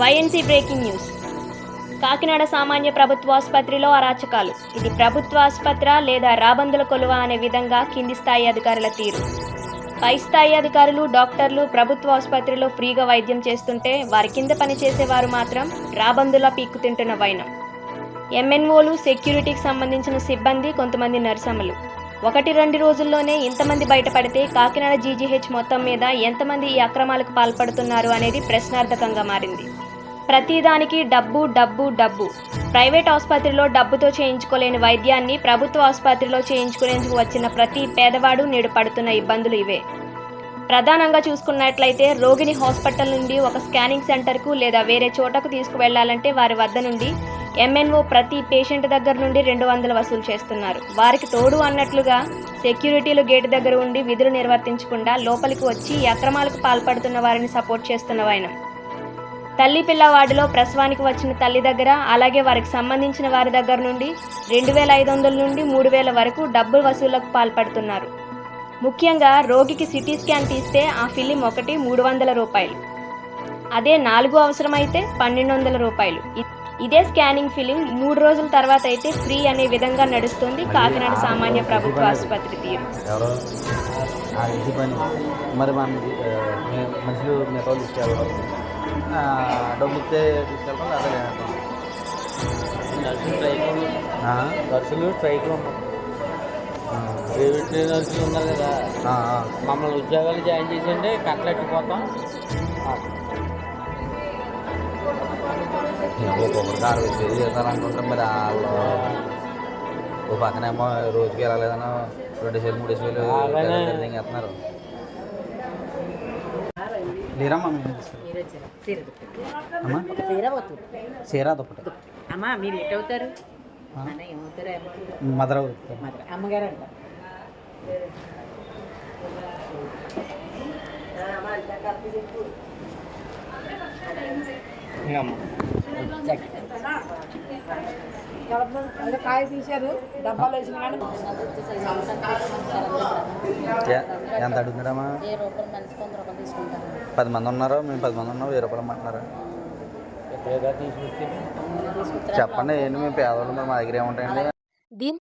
YNC breaking news. Kakinada సామాన్య ప్రభుత్వ ఆసుపత్రిలో అరాచకాలు. ఇది ప్రభుత్వ ఆసుపత్ర లేదా రాబందుల కొలువ అనే విధంగా కింది స్థాయి అధికారుల తీరు. పై స్థాయి అధికారులు డాక్టర్లు ప్రభుత్వ ఆసుపత్రిలో ఫ్రీగా వైద్యం చేస్తుంటే వారి కింద పనిచేసేవారు మాత్రం రాబందులా పీక్కు తింటున్న వైనం. ఎంఎన్ఓలు సెక్యూరిటీకి సంబంధించిన సిబ్బంది కొంతమంది నర్సమ్మలు ఒకటి రెండు రోజుల్లోనే ఇంతమంది బయటపడితే కాకినాడ జీజీహెచ్ మొత్తం మీద ఎంతమంది ఈ అక్రమాలకు పాల్పడుతున్నారు అనేది ప్రశ్నార్థకంగా మారింది. ప్రతిదానికి డబ్బు డబ్బు డబ్బు. ప్రైవేట్ ఆసుపత్రిలో డబ్బుతో చేయించుకోలేని వైద్యాన్ని ప్రభుత్వ ఆసుపత్రిలో చేయించుకునేందుకు వచ్చిన ప్రతి పేదవాడు నేడు పడుతున్న ఇబ్బందులు ఇవే. ప్రధానంగా చూసుకున్నట్లయితే రోగిని హాస్పిటల్ నుండి ఒక స్కానింగ్ సెంటర్కు లేదా వేరే చోటకు తీసుకువెళ్ళాలంటే వారి వద్ద నుండి ఎంఎన్ఓ ప్రతి పేషెంట్ దగ్గర నుండి రెండు వందలు వసూలు చేస్తున్నారు. వారికి తోడు అన్నట్లుగా సెక్యూరిటీలు గేటు దగ్గర ఉండి విధులు నిర్వర్తించకుండా లోపలికి వచ్చి అక్రమాలకు పాల్పడుతున్న వారిని సపోర్ట్ చేస్తున్న వైనం. తల్లి పిల్లవాడిలో ప్రసవానికి వచ్చిన తల్లి దగ్గర అలాగే వారికి సంబంధించిన వారి దగ్గర నుండి రెండు వేల ఐదు వందల నుండి మూడు వేల వరకు డబ్బు వసూళ్ళకు పాల్పడుతున్నారు. ముఖ్యంగా రోగికి సిటీ స్కాన్ తీస్తే ఆ ఫిలిం ఒకటి మూడు వందల రూపాయలు. అదే నాలుగు అవసరమైతే పన్నెండు వందల రూపాయలు. ఇదే స్కానింగ్ ఫిలిం మూడు రోజుల తర్వాత అయితే ఫ్రీ అనే విధంగా నడుస్తుంది కాకినాడ సామాన్య ప్రభుత్వ ఆసుపత్రి తీరు. మరి మనుషులు మిగతా వాళ్ళు తీసుకెళ్ళడం ఆ, డబ్బు ఇస్తే తీసుకెళ్ళడం అదే లేదంటే నర్సులు స్ట్రైకులు ప్రైవేట్ నర్సులు ఉన్నారు కదా. మమ్మల్ని ఉద్యోగాలు జాయిన్ చేసిండే కట్టలెట్టిపోతాం ఏమో ఒక్కొక్కరికి ఆరు వేలు చేస్తారనుకుంటాం మరి వాళ్ళు. ఓ పక్కనేమో రోజుకి వెళ్ళలేదనో రెండు వేలు మూడు వేలు అలానే. లేరమ్మా అమ్మా? చీర దుప్పటి. అమ్మా మీరు ఎటు అవుతారు? మదర్ అమ్మగారు అంట. కాయ తీశారు డబ్బాలు వేసిన కానీ ఎంత అడుగుతున్నారమ్మా? పది మంది ఉన్నారు? మేము పది మంది ఉన్నాం. వెయ్యి రూపాయలు అమ్మంటున్నారు చెప్పండి ఏంటి మేము పేదవాళ్ళు మా దగ్గర ఏముంటాయండి?